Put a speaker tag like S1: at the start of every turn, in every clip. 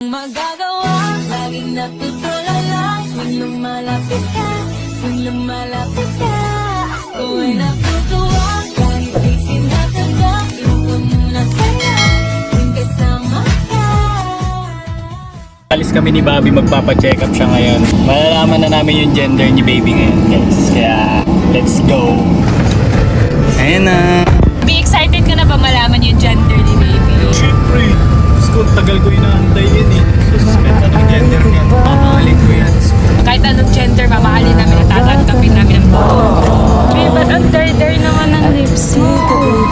S1: Magagawa, laging natutulala Tuwing lumalapit ka, tuwing lumalapit ka Ako ay natutuwa, kahit di sinatadya Ito muna saya, tuwing kasama ka
S2: Alis kami ni Bobby, magpapa-check up siya ngayon. Malalaman na namin yung gender ni baby ngayon, guys. Kaya, let's go. Ayan na.
S3: Be excited ka na ba malaman yung gender ni baby?
S2: Siyempre. Tagal ko yun
S3: anong gender, mamahalin namin at tatanggapin namin ang Babe, ba't ang dry-dry naman ng lips mo?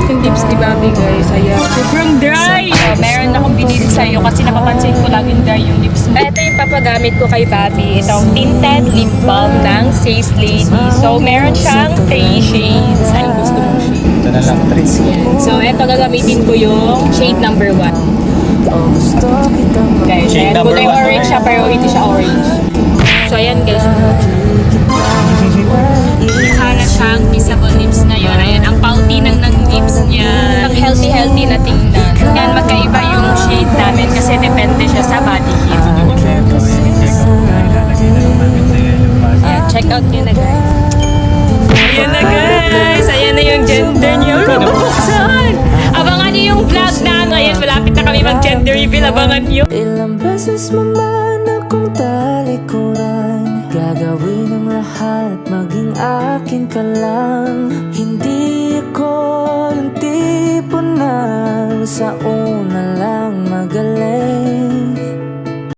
S3: Yung lips ni Bobby, guys, ayan. Sobrang dry! Oh, meron akong binili sa'yo kasi napapansin ko laging dry yung lips mo. Ito yung papagamit ko kay Bobby. Itong tinted lip balm ng Says Lady. So, meron siyang 3 shades. Ay, gusto mong shade.
S2: Ito na lang, Tris.
S3: So, ito gagamitin ko yung shade number 1. Guys,
S2: Shade number
S3: kulay
S2: one.
S3: orange siya pero hindi siya orange. So, ayan guys. Na siyang kissable lips ngayon. Ayan, ang pouty ng, ng lips niya. Ang healthy-healthy na tingnan. Yan, magkaiba yung shade namin kasi depende siya sa body heat. Ayan, check out nyo na guys. Ayan na guys! Ayan na yung gender niyo. Nabuksan! Abangan niyo yung vlog na ngayon. Malapit na kami mag-gender reveal. Abangan niyo.
S4: Ilang beses mo man akong talikuran. Gagawin ang lahat, maging akin ka lang. Hindi ko yung tipo na sa una lang